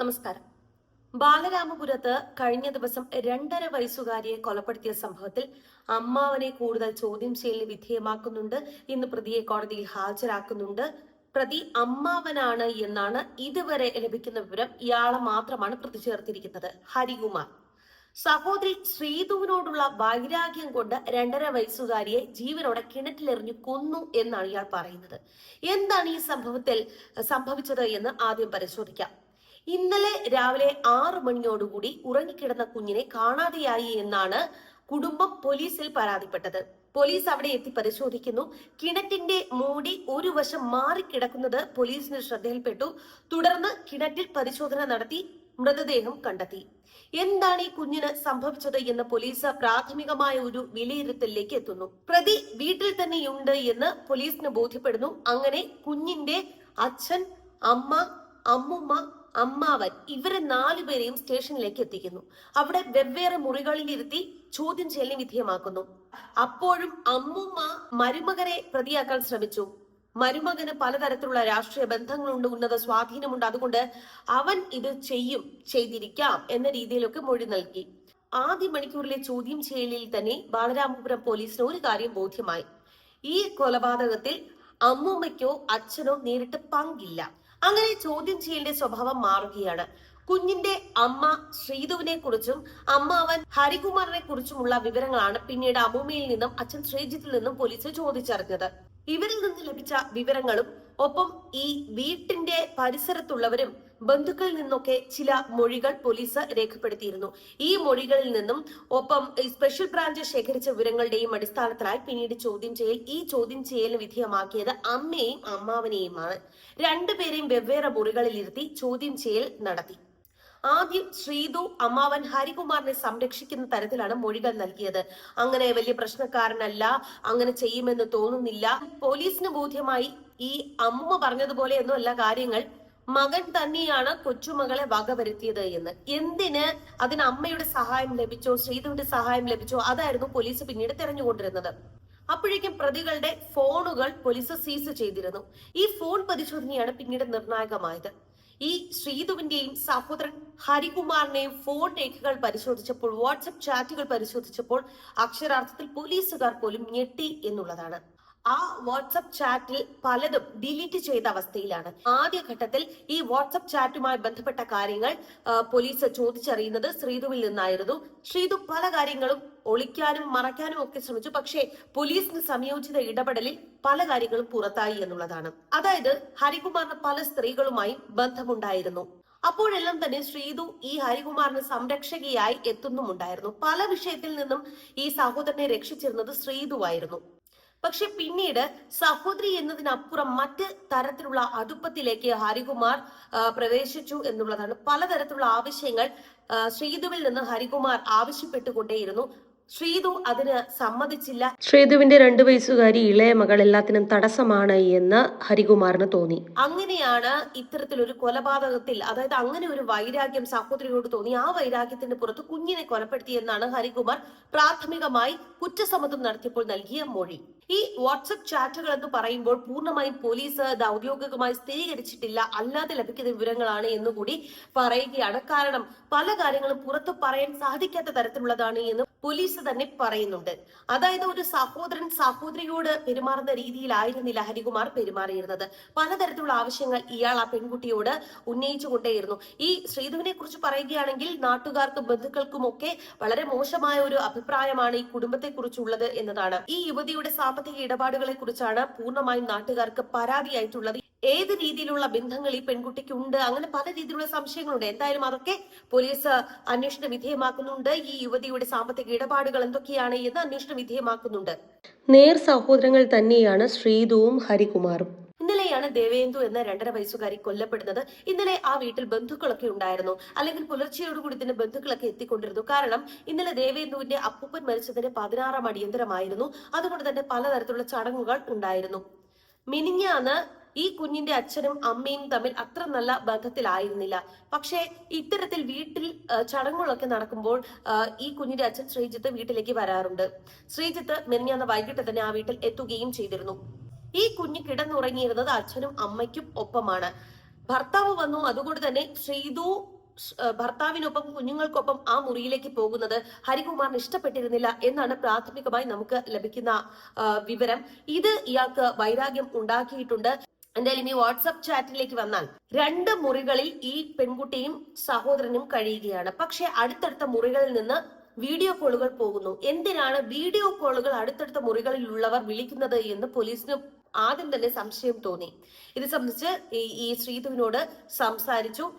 നമസ്കാരം. ബാലരാമപുരത്ത് കഴിഞ്ഞ ദിവസം രണ്ടര വയസ്സുകാരിയെ കൊലപ്പെടുത്തിയ സംഭവത്തിൽ അമ്മാവനെ കൂടുതൽ ചോദ്യം ചെയ്യലിന് വിധേയമാക്കുന്നുണ്ട് ഇന്ന് പ്രതിയെ കോടതിയിൽ ഹാജരാക്കുന്നുണ്ട്. പ്രതി അമ്മാവനാണ് എന്നാണ് ഇതുവരെ ലഭിക്കുന്ന വിവരം ഇയാളെ മാത്രമാണ് പ്രതി ചേർത്തിരിക്കുന്നത് ഹരികുമാർ. സഹോദരി ശ്രീധുവിനോടുള്ള വൈരാഗ്യം കൊണ്ട് രണ്ടര വയസ്സുകാരിയെ ജീവനോടെ കിണറ്റിലെറിഞ്ഞു കൊന്നു എന്നാണ് ഇയാൾ പറയുന്നത്. എന്താണ് ഈ സംഭവത്തിൽ സംഭവിച്ചത് എന്ന് ആദ്യം പരിശോധിക്കാം. ഇന്നലെ രാവിലെ ആറ് മണിയോടുകൂടി ഉറങ്ങിക്കിടന്ന കുഞ്ഞിനെ കാണാതെയായി എന്നാണ് കുടുംബം പോലീസിൽ പരാതിപ്പെട്ടത്. പോലീസ് അവിടെ എത്തി പരിശോധിക്കുന്നു. കിണറ്റിന്റെ മൂടി ഒരു വശം മാറിക്കിടക്കുന്നത് പോലീസിന് ശ്രദ്ധയിൽപ്പെട്ടു. തുടർന്ന് കിണറ്റിൽ പരിശോധന നടത്തി മൃതദേഹം കണ്ടെത്തി. എന്താണ് ഈ കുഞ്ഞിന് സംഭവിച്ചത് എന്ന് പോലീസ് പ്രാഥമികമായ ഒരു വിലയിരുത്തലിലേക്ക് എത്തുന്നു. പ്രതി വീട്ടിൽ തന്നെയുണ്ട് എന്ന് പോലീസിന് ബോധ്യപ്പെടുന്നു. അങ്ങനെ കുഞ്ഞിന്റെ അച്ഛൻ അമ്മ അമ്മുമ്മ അമ്മാവൻ ഇവരെ നാലുപേരെയും സ്റ്റേഷനിലേക്ക് എത്തിക്കുന്നു. അവിടെ വെവ്വേറെ മുറികളിലിരുത്തി ചോദ്യം ചെയ്യലിന് വിധേയമാക്കുന്നു. അപ്പോഴും അമ്മുമ്മ മരുമകനെ പ്രതിയാക്കാൻ ശ്രമിച്ചു. മരുമകന് പലതരത്തിലുള്ള രാഷ്ട്രീയ ബന്ധങ്ങളുണ്ട് ഉന്നത സ്വാധീനമുണ്ട്. അതുകൊണ്ട് അവൻ ഇത് ചെയ്യും ചെയ്തിരിക്കാം എന്ന രീതിയിലൊക്കെ മൊഴി നൽകി. ആദ്യ മണിക്കൂറിലെ ചോദ്യം ചെയ്യലിൽ തന്നെ ബാലരാമപുരം പോലീസിന് ഒരു കാര്യം ബോധ്യമായി. ഈ കൊലപാതകത്തിൽ അമ്മൂമ്മയ്ക്കോ അച്ഛനോ നേരിട്ട് പങ്കില്ല. അങ്ങനെ ചോദ്യം ചെയ്യലിന്റെ സ്വഭാവം മാറുകയാണ്. കുഞ്ഞിന്റെ അമ്മ ശ്രീധുവിനെ കുറിച്ചും അമ്മാവൻ ഹരികുമാറിനെ കുറിച്ചുമുള്ള വിവരങ്ങളാണ് പിന്നീട് അമ്മൂമ്മയിൽ നിന്നും അച്ഛൻ ശ്രീജിത്തിൽ നിന്നും പോലീസ് ചോദിച്ചറിഞ്ഞത്. ഇവരിൽ നിന്ന് ലഭിച്ച വിവരങ്ങളും ഒപ്പം ഈ വീട്ടിന്റെ പരിസരത്തുള്ളവരും ബന്ധുക്കളിൽ നിന്നൊക്കെ ചില മൊഴികൾ പോലീസ് രേഖപ്പെടുത്തിയിരുന്നു. ഈ മൊഴികളിൽ നിന്നും ഒപ്പം സ്പെഷ്യൽ ബ്രാഞ്ച് ശേഖരിച്ച വിവരങ്ങളുടെയും അടിസ്ഥാനത്തിലായി പിന്നീട് ചോദ്യം ചെയ്യൽ ഈ ചോദ്യം ചെയ്യലിന് വിധേയമാക്കിയത് അമ്മയെയും അമ്മാവനെയുമാണ്. രണ്ടുപേരെയും വെവ്വേറെ മുറികളിൽ ഇരുത്തി ചോദ്യം ചെയ്യൽ നടത്തി. ആദ്യം ശ്രീതു അമ്മാവൻ ഹരികുമാറിനെ സംരക്ഷിക്കുന്ന തരത്തിലാണ് മൊഴികൾ നൽകിയത്. അങ്ങനെ വലിയ പ്രശ്നക്കാരനല്ല അങ്ങനെ ചെയ്യുമെന്ന് തോന്നുന്നില്ല. പോലീസിന് ബോധ്യമായി ഈ അമ്മ പറഞ്ഞതുപോലെ ഒന്നുമല്ല കാര്യങ്ങൾ. മകൻ തന്നെയാണ് കൊച്ചുമകളെ വകവരുത്തിയത് എന്ന്. എന്തിന് അതിന് അമ്മയുടെ സഹായം ലഭിച്ചോ ശ്രീധുവിന്റെ സഹായം ലഭിച്ചോ? അതായിരുന്നു പോലീസ് പിന്നീട് തെരഞ്ഞുകൊണ്ടിരുന്നത്. അപ്പോഴേക്കും പ്രതികളുടെ ഫോണുകൾ പോലീസ് സീസ് ചെയ്തിരുന്നു. ഈ ഫോൺ പരിശോധനയാണ് പിന്നീട് നിർണായകമായത്. ഈ ശ്രീധുവിന്റെയും സഹോദരൻ ഹരികുമാറിന്റെയും ഫോൺ രേഖകൾ പരിശോധിച്ചപ്പോൾ വാട്സപ്പ് ചാറ്റുകൾ പരിശോധിച്ചപ്പോൾ അക്ഷരാർത്ഥത്തിൽ പോലീസുകാർ പോലും ഞെട്ടി എന്നുള്ളതാണ്. ആ വാട്സപ്പ് ചാറ്റിൽ പലതും ഡിലീറ്റ് ചെയ്ത അവസ്ഥയിലാണ്. ആദ്യഘട്ടത്തിൽ ഈ വാട്സപ്പ് ചാറ്റുമായി ബന്ധപ്പെട്ട കാര്യങ്ങൾ പോലീസ് ചോദിച്ചറിയുന്നത് ശ്രീതുവിൽ നിന്നായിരുന്നു. ശ്രീതു പല കാര്യങ്ങളും ഒളിക്കാനും മറയ്ക്കാനും ഒക്കെ ശ്രമിച്ചു. പക്ഷേ പോലീസിന് സംയോജിത ഇടപെടലിൽ പല കാര്യങ്ങളും പുറത്തായി എന്നുള്ളതാണ്. അതായത് ഹരികുമാറിന് പല സ്ത്രീകളുമായി ബന്ധമുണ്ടായിരുന്നു. അപ്പോഴെല്ലാം തന്നെ ശ്രീതു ഈ ഹരികുമാറിന് സംരക്ഷകയായി എത്തുന്നുമുണ്ടായിരുന്നു. പല വിഷയത്തിൽ നിന്നും ഈ സഹോദരനെ രക്ഷിച്ചിരുന്നത് ശ്രീതുവായിരുന്നു. പക്ഷെ പിന്നീട് സഹോദരി എന്നതിനപ്പുറം മറ്റ് തരത്തിലുള്ള അടുപ്പത്തിലേക്ക് ഹരികുമാർ പ്രവേശിച്ചു എന്നുള്ളതാണ്. പലതരത്തിലുള്ള ആവശ്യങ്ങൾ ശ്രീധുവിൽ നിന്ന് ഹരികുമാർ ആവശ്യപ്പെട്ടുകൊണ്ടേയിരുന്നു. ശ്രീധു അതിന് സമ്മതിച്ചില്ല. ശ്രീതുവിന്റെ രണ്ടു വയസ്സുകാരി ഇളയ മകൾ എല്ലാത്തിനും തടസ്സമാണ് എന്ന് ഹരികുമാറിന് തോന്നി. അങ്ങനെയാണ് ഇത്തരത്തിലൊരു കൊലപാതകത്തിൽ അതായത് അങ്ങനെ ഒരു വൈരാഗ്യം സഹോദരിയോട് തോന്നി. ആ വൈരാഗ്യത്തിന്റെ പുറത്ത് കുഞ്ഞിനെ കൊലപ്പെടുത്തിയെന്നാണ് ഹരികുമാർ പ്രാഥമികമായി കുറ്റസമ്മതം നടത്തിയപ്പോൾ നൽകിയ മൊഴി. ഈ വാട്സപ്പ് ചാറ്റുകൾ എന്ന് പറയുമ്പോൾ പൂർണമായും പോലീസ് ഇത് ഔദ്യോഗികമായി സ്ഥിരീകരിച്ചിട്ടില്ല. അല്ലാതെ ലഭിക്കുന്ന വിവരങ്ങളാണ് എന്നുകൂടി പറയുകയാണ്. കാരണം പല കാര്യങ്ങളും പുറത്തു പറയാൻ സാധിക്കാത്ത തരത്തിലുള്ളതാണ് എന്ന് പോലീസ് തന്നെ പറയുന്നുണ്ട്. അതായത് ഒരു സഹോദരൻ സഹോദരിയോട് പെരുമാറുന്ന രീതിയിലായിരുന്നില്ല ഹരികുമാർ പെരുമാറിയിരുന്നത്. പലതരത്തിലുള്ള ആവശ്യങ്ങൾ ഇയാൾ ആ പെൺകുട്ടിയോട് ഉന്നയിച്ചുകൊണ്ടേയിരുന്നു. ഈ ശ്രീധുവിനെ കുറിച്ച് പറയുകയാണെങ്കിൽ നാട്ടുകാർക്കും ബന്ധുക്കൾക്കും ഒക്കെ വളരെ മോശമായ ഒരു അഭിപ്രായമാണ് ഈ കുടുംബത്തെ കുറിച്ചുള്ളത് എന്നതാണ്. ഈ യുവതിയുടെ സാമ്പത്തിക ഇടപാടുകളെ കുറിച്ചാണ് പൂർണമായും നാട്ടുകാർക്ക് പരാതിയായിട്ടുള്ളത്. ഏത് രീതിയിലുള്ള ബന്ധങ്ങൾ ഈ പെൺകുട്ടിക്ക് ഉണ്ട്? അങ്ങനെ പല രീതിയിലുള്ള സംശയങ്ങളുണ്ട്. എന്തായാലും അതൊക്കെ പോലീസ് അന്വേഷണ വിധേയമാക്കുന്നുണ്ട്. ഈ യുവതിയുടെ സാമ്പത്തിക ഇടപാടുകൾ എന്തൊക്കെയാണ് എന്ന് അന്വേഷണ വിധേയമാക്കുന്നുണ്ട്. നേർ സഹോദരങ്ങൾ തന്നെയാണ് ശ്രീതുവും ഹരികുമാറും. ഇന്നലെയാണ് ദേവേന്ദു എന്ന രണ്ടര വയസ്സുകാരി കൊല്ലപ്പെടുന്നത്. ഇന്നലെ ആ വീട്ടിൽ ബന്ധുക്കളൊക്കെ ഉണ്ടായിരുന്നു. അല്ലെങ്കിൽ പുലർച്ചയോടുകൂടി തന്നെ ബന്ധുക്കളൊക്കെ എത്തിക്കൊണ്ടിരുന്നു. കാരണം ഇന്നലെ ദേവേന്ദുവിന്റെ അപ്പൂപ്പൻ മരിച്ചതിന് പതിനാറാം അടിയന്തരമായിരുന്നു. അതുകൊണ്ട് തന്നെ പലതരത്തിലുള്ള ചടങ്ങുകൾ ഉണ്ടായിരുന്നു. മിനിഞ്ഞാന്ന് ഈ കുഞ്ഞിന്റെ അച്ഛനും അമ്മയും തമ്മിൽ അത്ര നല്ല ബന്ധത്തിലായിരുന്നില്ല. പക്ഷേ ഇത്തരത്തിൽ വീട്ടിൽ ചടങ്ങുകളൊക്കെ നടക്കുമ്പോൾ ഈ കുഞ്ഞിന്റെ അച്ഛൻ ശ്രീജിത്ത് വീട്ടിലേക്ക് വരാറുണ്ട്. ശ്രീജിത്ത് മെനിഞ്ഞാന്ന് വൈകിട്ട് തന്നെ ആ വീട്ടിൽ എത്തുകയും ചെയ്തിരുന്നു. ഈ കുഞ്ഞ് കിടന്നുറങ്ങിയിരുന്നത് അച്ഛനും അമ്മയ്ക്കും ഒപ്പമാണ്. ഭർത്താവ് വന്നു. അതുകൊണ്ട് തന്നെ ശ്രീതു ഭർത്താവിനൊപ്പം കുഞ്ഞുങ്ങൾക്കൊപ്പം ആ മുറിയിലേക്ക് പോകുന്നത് ഹരികുമാറിന് ഇഷ്ടപ്പെട്ടിരുന്നില്ല എന്നാണ് പ്രാഥമികമായി നമുക്ക് ലഭിക്കുന്ന വിവരം. ഇത് ഇയാൾക്ക് വൈരാഗ്യം ഉണ്ടാക്കിയിട്ടുണ്ട്. എന്തായാലും ഈ വാട്സപ്പ് ചാറ്റിലേക്ക് വന്നാൽ രണ്ട് മുറികളിൽ ഈ പെൺകുട്ടിയും സഹോദരനും കഴിയുകയാണ്. പക്ഷെ അടുത്തടുത്ത മുറികളിൽ നിന്ന് വീഡിയോ കോളുകൾ പോകുന്നു. എന്തിനാണ് വീഡിയോ കോളുകൾ അടുത്തടുത്ത മുറികളിലുള്ളവർ വിളിക്കുന്നത് എന്ന് പോലീസിന് ആദ്യം തന്നെ സംശയം തോന്നി. ഇത് സംബന്ധിച്ച് ഈ- ശ്രീധുവിനോട് സംസാരിച്ചു.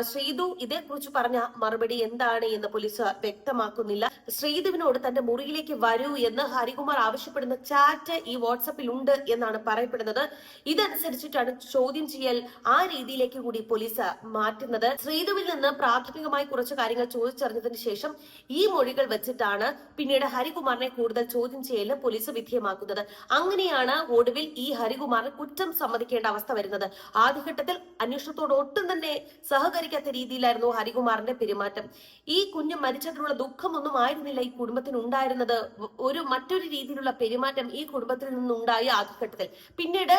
ശ്രീധു ഇതേക്കുറിച്ച് പറഞ്ഞ മറുപടി എന്താണ് എന്ന് പോലീസ് വ്യക്തമാക്കുന്നില്ല. ശ്രീധുവിനോട് തന്റെ മുറിയിലേക്ക് വരൂ എന്ന് ഹരികുമാർ ആവശ്യപ്പെടുന്ന ചാറ്റ് ഈ വാട്സപ്പിൽ ഉണ്ട് എന്നാണ് പറയപ്പെടുന്നത്. ഇതനുസരിച്ചിട്ടാണ് ചോദ്യം ചെയ്യൽ ആ രീതിയിലേക്ക് കൂടി പോലീസ് മാറ്റുന്നത്. ശ്രീധുവിൽ നിന്ന് പ്രാഥമികമായി കുറച്ച് കാര്യങ്ങൾ ചോദിച്ചറിഞ്ഞതിന് ശേഷം ഈ മൊഴികൾ വെച്ചിട്ടാണ് പിന്നീട് ഹരികുമാറിനെ കൂടുതൽ ചോദ്യം ചെയ്യലിന് പോലീസ് വിധേയമാക്കുന്നത്. അങ്ങനെയാണ് ഒടുവിൽ ഈ ഹരികുമാർ കുറ്റം സമ്മതിക്കേണ്ട അവസ്ഥ വരുന്നത്. ആദ്യഘട്ടത്തിൽ അന്വേഷണത്തോട് ഒട്ടും തന്നെ സഹകരിക്കാത്ത രീതിയിലായിരുന്നു ഹരികുമാറിന്റെ പെരുമാറ്റം. ഈ കുഞ്ഞ് മരിച്ചതിനുള്ള ദുഃഖമൊന്നും ആയിരുന്നില്ല ഈ കുടുംബത്തിന് ഉണ്ടായിരുന്നത് ഒരു മറ്റൊരു രീതിയിലുള്ള പെരുമാറ്റം ഈ കുടുംബത്തിൽ നിന്നുണ്ടായി ആദ്യഘട്ടത്തിൽ. പിന്നീട്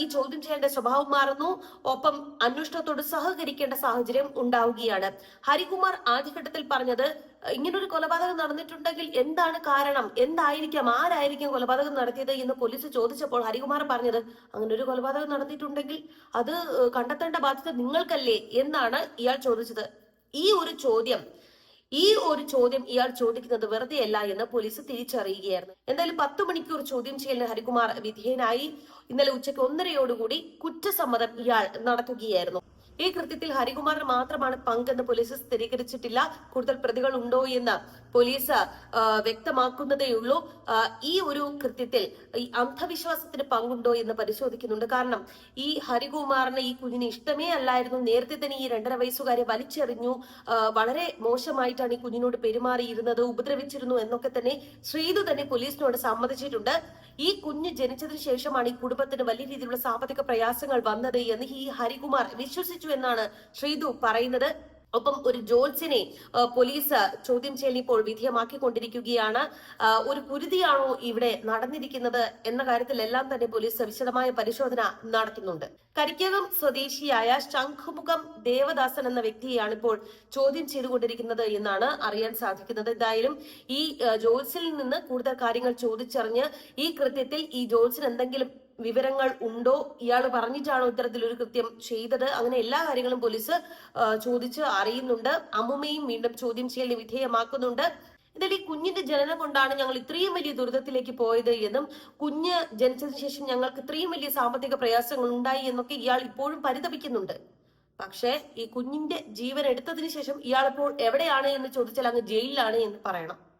ഈ ചോദ്യം ചെയ്യേണ്ട സ്വഭാവം മാറുന്നു. ഒപ്പം അന്വേഷണത്തോട് സഹകരിക്കേണ്ട സാഹചര്യം ഉണ്ടാവുകയാണ്. ഹരികുമാർ ആദ്യഘട്ടത്തിൽ പറഞ്ഞത് ഇങ്ങനൊരു കൊലപാതകം നടന്നിട്ടുണ്ടെങ്കിൽ എന്താണ് കാരണം? എന്തായിരിക്കാം? ആരായിരിക്കും കൊലപാതകം നടത്തിയത് എന്ന് പോലീസ് ചോദിച്ചപ്പോൾ ഹരികുമാർ പറഞ്ഞത് അങ്ങനെ ഒരു കൊലപാതകം നടന്നിട്ടുണ്ടെങ്കിൽ അത് കണ്ടെത്തേണ്ട ബാധ്യത നിങ്ങൾക്കല്ലേ? എന്നാണ് ഇയാൾ ചോദിച്ചത്. ഈ ഒരു ചോദ്യം ഈ ഒരു ചോദ്യം ഇയാൾ ചോദിക്കുന്നത് വെറുതെയല്ല എന്ന് പോലീസ് തിരിച്ചറിയുകയായിരുന്നു. എന്തായാലും പത്ത് മണിക്കൂർ ചോദ്യം ചെയ്യലിന് ഹരികുമാർ വിധേയനായി. ഇന്നലെ ഉച്ചയ്ക്ക് ഒന്നരയോടുകൂടി കുറ്റസമ്മതം ഇയാൾ നടത്തുകയായിരുന്നു. ഈ കൃത്യത്തിൽ ഹരികുമാറിന് മാത്രമാണ് പങ്കെന്ന് പോലീസ് സ്ഥിരീകരിച്ചിട്ടില്ല. കൂടുതൽ പ്രതികൾ ഉണ്ടോ എന്ന് പോലീസ് വ്യക്തമാക്കുന്നതേയുള്ളൂ. ഈ ഒരു കൃത്യത്തിൽ ഈ അന്ധവിശ്വാസത്തിന് പങ്കുണ്ടോ എന്ന് പരിശോധിക്കുന്നുണ്ട്. കാരണം ഈ ഹരികുമാറിന് ഈ കുഞ്ഞിന് ഇഷ്ടമേ അല്ലായിരുന്നു. നേരത്തെ തന്നെ ഈ രണ്ടര വയസ്സുകാരെ വലിച്ചെറിഞ്ഞു. വളരെ മോശമായിട്ടാണ് ഈ കുഞ്ഞിനോട് പെരുമാറിയിരുന്നത് ഉപദ്രവിച്ചിരുന്നു എന്നൊക്കെ തന്നെ ശ്രീതു തന്നെ പോലീസിനോട് സമ്മതിച്ചിട്ടുണ്ട്. ഈ കുഞ്ഞ് ജനിച്ചതിന് ശേഷമാണ് ഈ കുടുംബത്തിന് വലിയ രീതിയിലുള്ള സാമ്പത്തിക പ്രയാസങ്ങൾ വന്നത് എന്ന് ഈ ഹരികുമാർ വിശ്വസിച്ചു എന്നാണ് ശ്രീതു പറയുന്നത്. ഒപ്പം ഒരു ജോൾസിനെ പോലീസ് ചോദ്യം ചെയ്യലിപ്പോൾ വിധേയമാക്കിക്കൊണ്ടിരിക്കുകയാണ്. ഒരു കുരുതിയാണോ ഇവിടെ നടന്നിരിക്കുന്നത് എന്ന കാര്യത്തിലെല്ലാം തന്നെ പോലീസ് വിശദമായ പരിശോധന നടത്തുന്നുണ്ട്. കരിക്കകം സ്വദേശിയായ ശംഖുമുഖം ദേവദാസൻ എന്ന വ്യക്തിയെയാണ് ഇപ്പോൾ ചോദ്യം ചെയ്തുകൊണ്ടിരിക്കുന്നത് എന്നാണ് അറിയാൻ സാധിക്കുന്നത്. എന്തായാലും ഈ ജോൾസിൽ നിന്ന് കൂടുതൽ കാര്യങ്ങൾ ചോദിച്ചറിഞ്ഞ് ഈ കൃത്യത്തിൽ ഈ ജോൾസിന് എന്തെങ്കിലും വിവരങ്ങൾ ഉണ്ടോ? ഇയാൾ പറഞ്ഞിട്ടാണോ ഇത്തരത്തിലൊരു കൃത്യം ചെയ്തത്? അങ്ങനെ എല്ലാ കാര്യങ്ങളും പോലീസ് ചോദിച്ച് അറിയുന്നുണ്ട്. അമ്മുമ്മയും വീണ്ടും ചോദ്യം ചെയ്യലിന് വിധേയമാക്കുന്നുണ്ട്. ഇതിൽ ഈ കുഞ്ഞിന്റെ ജനനം കൊണ്ടാണ് ഞങ്ങൾ ഇത്രയും വലിയ ദുരിതത്തിലേക്ക് പോയത് എന്നും കുഞ്ഞ് ജനിച്ചതിന് ശേഷം ഞങ്ങൾക്ക് ഇത്രയും വലിയ സാമ്പത്തിക പ്രയാസങ്ങൾ ഉണ്ടായി എന്നൊക്കെ ഇയാൾ ഇപ്പോഴും പരിതപിക്കുന്നുണ്ട്. പക്ഷേ ഈ കുഞ്ഞിന്റെ ജീവൻ എടുത്തതിന് ശേഷം ഇയാളിപ്പോൾ എവിടെയാണ് എന്ന് ചോദിച്ചാൽ അങ്ങ് ജയിലിലാണ് എന്ന് പറയണം.